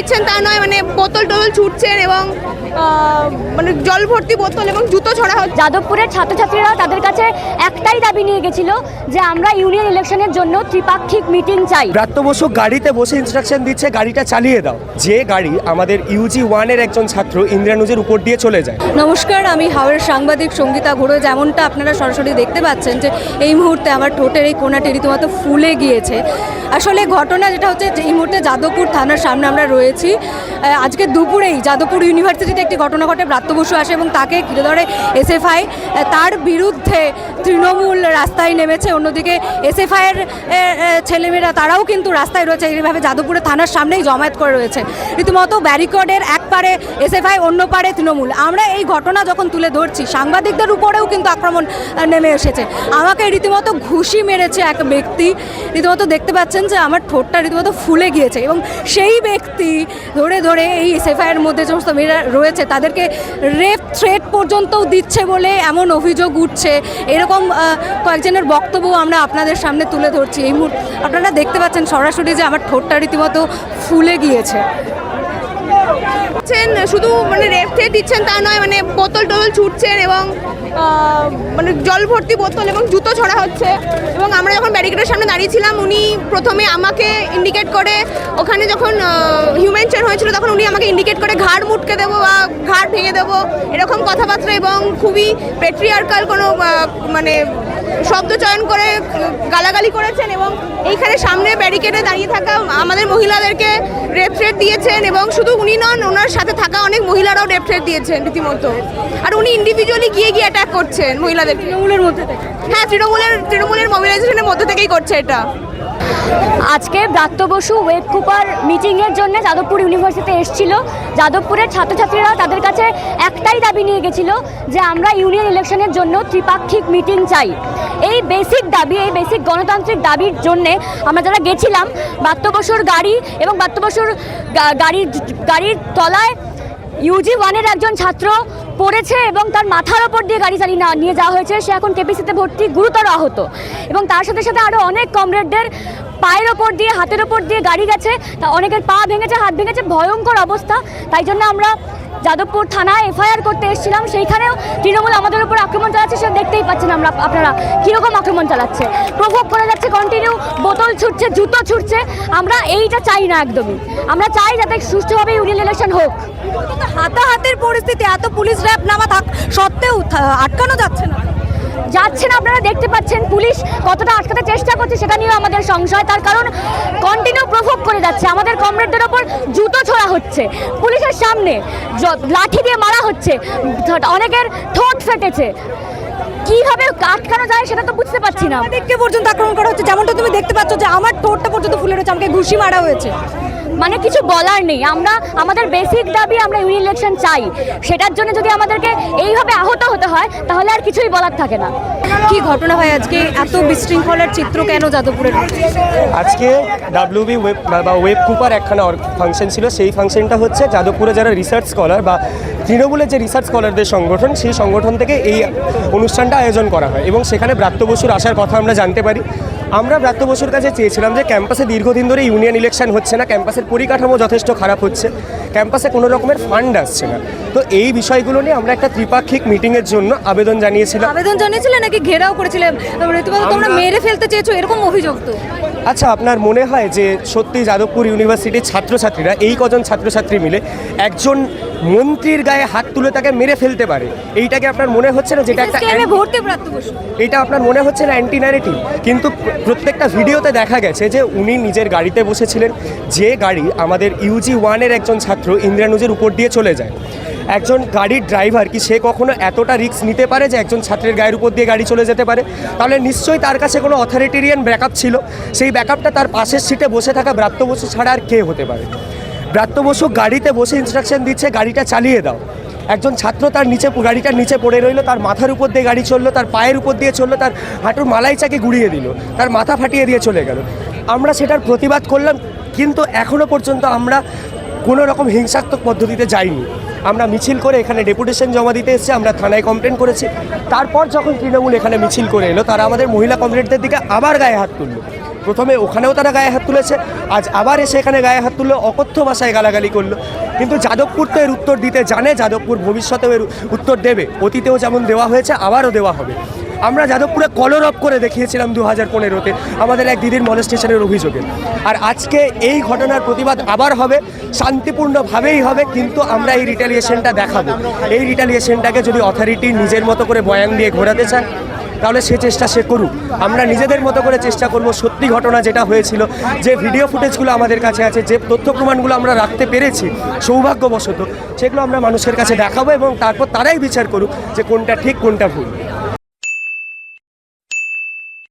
এবং নয় মানে বোতল টোতল ছুটছেন এবং মানে জল ভর্তি বোতল এবং জুতো ছড়া হচ্ছে। যাদবপুরের ছাত্রছাত্রীরা তাদের কাছে একটাই দাবি নিয়ে গেছিল যে আমরা ইউনিয়ন ইলেকশনের জন্য ত্রিপাক্ষিক মিটিং চাই। ব্রাত্য বসু গাড়িতে বসে ইনস্ট্রাকশন দিচ্ছে গাড়িটা চালিয়ে দাও। যে গাড়ি আমাদের ইউজি ওয়ানের একজন ছাত্র ইন্দ্রানুজের উপর দিয়ে চলে যায়। নমস্কার আমি হাওড়ের সাংবাদিক সঙ্গীতা ঘুরে যেমনটা আপনারা সরাসরি দেখতে পাচ্ছেন যে এই মুহূর্তে আমার ঠোঁটের এই কোনাটি রীতিমতো ফুলে গিয়েছে। আসলে ঘটনা যেটা হচ্ছে যে এই মুহূর্তে যাদবপুর থানার সামনে আমরা রয়েছি আহ, আজকে দুপুরেই যাদবপুর ইউনিভার্সিটিতে একটি ঘটনা ঘটে ব্রাত্য বসু আসে এবং তাকে ঘিরে ধরে এসএফআই। তার বিরুদ্ধে তৃণমূল রাস্তায় নেমেছে, অন্যদিকে এসএফআইয়ের ছেলেমেয়েরা, তারাও কিন্তু রাস্তায় রয়েছে। এইভাবে যাদবপুরের থানার সামনেই জমায়েত করে রয়েছে। রীতিমতো ব্যারিকেডের এক পারে এসএফআই, অন্য পারে তৃণমূল। আমরা এই ঘটনা যখন তুলে ধরছি, সাংবাদিকদের উপরেও কিন্তু আক্রমণ নেমে এসেছে। আমাকে রীতিমতো ঘুষি মেরেছে এক ব্যক্তি। রীতিমতো দেখতে পাচ্ছেন যে আমার ঠোঁটটা রীতিমতো ফুলে গিয়েছে এবং সেই ব্যক্তি ধরে ধরে এই এসএফআইয়ের মধ্যে সমস্ত মেয়েরা রয়েছে, তাদেরকে রেপ, থ্রেট পর্যন্তও দিচ্ছে বলে এমন অভিযোগ উঠছে। এরকম কয়েকজনের বক্তব্য আমরা আপনাদের সামনে তুলে ধরছি। এই মুহূর্তে আপনারা দেখতে পাচ্ছেন সরাসরি যে আমার ঠোঁটটা রীতিমতো ফুলে গিয়েছে। শুধু মানে রেপ দিচ্ছেন তা নয় মানে বোতল টোতল ছুটছেন এবং মানে জল ভর্তি বোতল এবং জুতো ছড়া হচ্ছে। এবং আমরা যখন ব্যারিকেডের সামনে দাঁড়িয়েছিলাম, উনি প্রথমে আমাকে ইন্ডিকেট করে, ওখানে যখন হিউম্যান চেন হয়েছিল, তখন উনি আমাকে ইন্ডিকেট করে, ঘাড় মুটকে দেবো বা ঘাড় ভেঙে দেবো, এরকম কথাবার্তা এবং খুবই পেট্রিয়ার্কাল কোনো মানে শব্দ চয়ন করে গালাগালি করেছেন এবং এইখানে সামনে ব্যারিকেডে দাঁড়িয়ে থাকা আমাদের মহিলাদেরকে রেপ থ্রেট দিয়েছেন এবং শুধু উনি নন ওনার সাথে থাকা অনেক মহিলারাও রেপ থ্রেট দিয়েছেন রীতিমতো। আর উনি ইন্ডিভিজুয়ালি গিয়ে গিয়ে অ্যাটাক করছেন মহিলাদের তৃণমূলের মধ্যে থেকে। হ্যাঁ তৃণমূলের তৃণমূলের মোবিলাইজেশনের মধ্যে থেকেই করছে এটা। আজকে ব্রাত্য বসু ওয়েব কুপার মিটিংয়ের জন্য যাদবপুর ইউনিভার্সিটিতে এসেছিল। যাদবপুরের ছাত্রছাত্রীরা তাদের কাছে একটাই দাবি নিয়ে গেছিল যে আমরা ইউনিয়ন ইলেকশনের জন্য ত্রিপাক্ষিক মিটিং চাই। এই বেসিক দাবি, এই বেসিক গণতান্ত্রিক দাবির জন্যে আমরা যারা গেছিলাম ব্রাত্য বসুর গাড়ি এবং ব্রাত্য বসুর গা- গাড়ির গাড়ির তলায় ইউজি ওয়ানের একজন ছাত্র পড়েছে এবং তার মাথার ওপর দিয়ে গাড়ি চালিয়ে নেওয়া- নিয়ে যাওয়া হয়েছে। সে এখন কেপিসিতে ভর্তি, গুরুতর আহত। এবং তার সাথে সাথে আরও অনেক কমরেডদের পায়ের ওপর দিয়ে, হাতের ওপর দিয়ে গাড়ি গেছে। তা অনেকের পা ভেঙেছে, হাত ভেঙেছে, ভয়ঙ্কর অবস্থা। তাই জন্য আমরা যাদবপুর থানায় এফআইআর করতে এসেছিলাম। সেইখানেও তৃণমূল আমাদের উপর আক্রমণ চালাচ্ছে সে দেখতেই পাচ্ছেন আমরা, আপনারা কীরকম আক্রমণ চালাচ্ছে। প্রভোগ করে যাচ্ছে কন্টিনিউ বোতল ছুটছে, জুতো ছুটছে। আমরা এইটা চাই না একদমই। আমরা চাই যাতে সুষ্ঠুভাবে ইউনিয়ন ইলেকশন হোক। হাতাহাতের পরিস্থিতি, এত পুলিশ র্যাব নামা থাক সত্ত্বেও আটকানো যাচ্ছে না। যাচ্ছেন আপনারা দেখতে পাচ্ছেন পুলিশ কতটা আটকাতে চেষ্টা করছে সেটা নিয়েও আমাদের সংশয়। তার কারণ কন্টিনিউ প্রভোগ করে যাচ্ছে। আমাদের কমরেডদের ওপর জুতো ছোড়া হচ্ছে। পুলিশের সামনে লাঠি দিয়ে মারা হচ্ছে। অনেকের ঠোঁট ফেটেছে। কীভাবে আটকানো যায় সেটা তো বুঝতে পারছি না। সাংবাদিককে পর্যন্ত আক্রমণ করা হচ্ছে। যেমনটা তুমি দেখতে পাচ্ছ যে আমার ঠোঁটটা পর্যন্ত ফুলে রয়েছে, আমাকে ঘুষি মারা হয়েছে। মানে কিছু বলার নেই। আমরা আমাদের বেসিক দাবি আমরা ইউনিয়ন ইলেকশন চাই। সেটার জন্য যদি আমাদেরকে এইভাবে আহত হতে হয় তাহলে আর কিছুই বলার থাকে না। কি ঘটনা হয় আজকে? এত বিশৃঙ্খলার চিত্র কেন যাদবপুরের? আজকে ডাব্লিউবি ওয়েব বা ওয়েব কুপার একখানা ফাংশন ছিল। সেই ফাংশনটা হচ্ছে যাদবপুরে যারা রিসার্চ স্কলার বা তৃণমূলের যে রিসার্চ স্কলারদের সংগঠন সেই সংগঠন থেকে এই অনুষ্ঠানটা আয়োজন করা হয় এবং সেখানে ব্রাত্য বসুর আসার কথা আমরা জানতে পারি। আমরা ব্রাত্য বসুর কাছে চেয়েছিলাম যে ক্যাম্পাসে দীর্ঘদিন ধরে ইউনিয়ন ইলেকশন হচ্ছে না, ক্যাম্পাসের পরিকাঠামো যথেষ্ট খারাপ হচ্ছে, ক্যাম্পাসে কোনো রকমের ফান্ড আসছে না। তো এই বিষয়গুলো নিয়ে আমরা একটা ত্রিপাক্ষিক মিটিংয়ের জন্য আবেদন জানিয়েছিলাম। আবেদন জানিয়েছিলেন নাকি ঘেরাও করেছিলেন রীতিমতো তোমরা মেরে ফেলতে চেয়েছো এরকম অভিযোগ তো। আচ্ছা আপনার মনে হয় যে সত্যি যাদবপুর ইউনিভার্সিটির ছাত্রছাত্রীরা এই কজন ছাত্রছাত্রী মিলে একজন মন্ত্রীর গায়ে হাত তুলে তাকে মেরে ফেলতে পারে? এইটাকে আপনার মনে হচ্ছে না যেটা একটা এটা আপনার মনে হচ্ছে না অ্যান্টি ন্যারেটিভ কিন্তু প্রত্যেকটা ভিডিওতে দেখা গেছে যে উনি নিজের গাড়িতে বসেছিলেন যে গাড়ি আমাদের ইউজি ওয়ানের একজন ছাত্র ইন্দ্রানুজের উপর দিয়ে চলে যায়। একজন গাড়ির ড্রাইভার কি সে কখনো এতটা রিস্ক নিতে পারে যে একজন ছাত্রের গায়ের উপর দিয়ে গাড়ি চলে যেতে পারে? তাহলে নিশ্চয়ই তার কাছে কোনো অথরিটেরিয়ান ব্যাকআপ ছিল। সেই ব্যাকআপটা তার পাশের সিটে বসে থাকা ব্রাত্য বসু ছাড়া আর কে হতে পারে? ব্রাত্য বসু গাড়িতে বসে ইনস্ট্রাকশন দিচ্ছে, গাড়িটা চালিয়ে দাও। একজন ছাত্র তার নিচে, গাড়িটার নিচে পড়ে রইল, তার মাথার উপর দিয়ে গাড়ি চলল, তার পায়ের উপর দিয়ে চলল, তার হাঁটুর মালাই চাকে গুড়িয়ে দিল, তার মাথা ফাটিয়ে দিয়ে চলে গেল। আমরা সেটার প্রতিবাদ করলাম, কিন্তু এখনও পর্যন্ত আমরা কোনো রকম হিংসাত্মক পদ্ধতিতে যাইনি। আমরা মিছিল করে এখানে ডেপুটেশন জমা দিতে এসেছি, আমরা থানায় কমপ্লেন করেছি। তারপর যখন তৃণমূল এখানে মিছিল করে এলো, তারা আমাদের মহিলা কমরেডদের দিকে আবার গায়ে হাত তুললো। প্রথমে ওখানেও তারা গায়ে হাত তুলেছে, আজ আবার এসে এখানে গায়ে হাত তুললো, অকথ্য ভাষায় গালাগালি করল। কিন্তু যাদবপুর তো এর উত্তর দিতে জানে, যাদবপুর ভবিষ্যতেও এর উত্তর দেবে। অতীতেও যেমন দেওয়া হয়েছে, আবারও দেওয়া হবে। আমরা যাদবপুরে কলর অফ করে দেখিয়েছিলাম দু হাজার পনেরোতে আমাদের এক দিদির মলেস্টেশনের অভিযোগে। আর আজকে এই ঘটনার প্রতিবাদ আবার হবে, শান্তিপূর্ণভাবেই হবে, কিন্তু আমরা এই রিটালিয়েশনটা দেখাবো। এই রিটালিয়েশনটাকে যদি অথরিটি নিজের মতো করে বয়ান দিয়ে ঘোরাতে চায়, তাহলে সে চেষ্টা সে করুক। আমরা নিজেদের মতো করে চেষ্টা করব, সত্যি ঘটনা যেটা হয়েছিল, যে ভিডিও ফুটেজগুলো আমাদের কাছে আছে, যে তথ্য প্রমাণগুলো আমরা রাখতে পেরেছি, সৌভাগ্যবশত, সেগুলো আমরা মানুষের কাছে দেখাবো এবং তারপর তারাই বিচার করুক যে কোনটা ঠিক, কোনটা ভুল।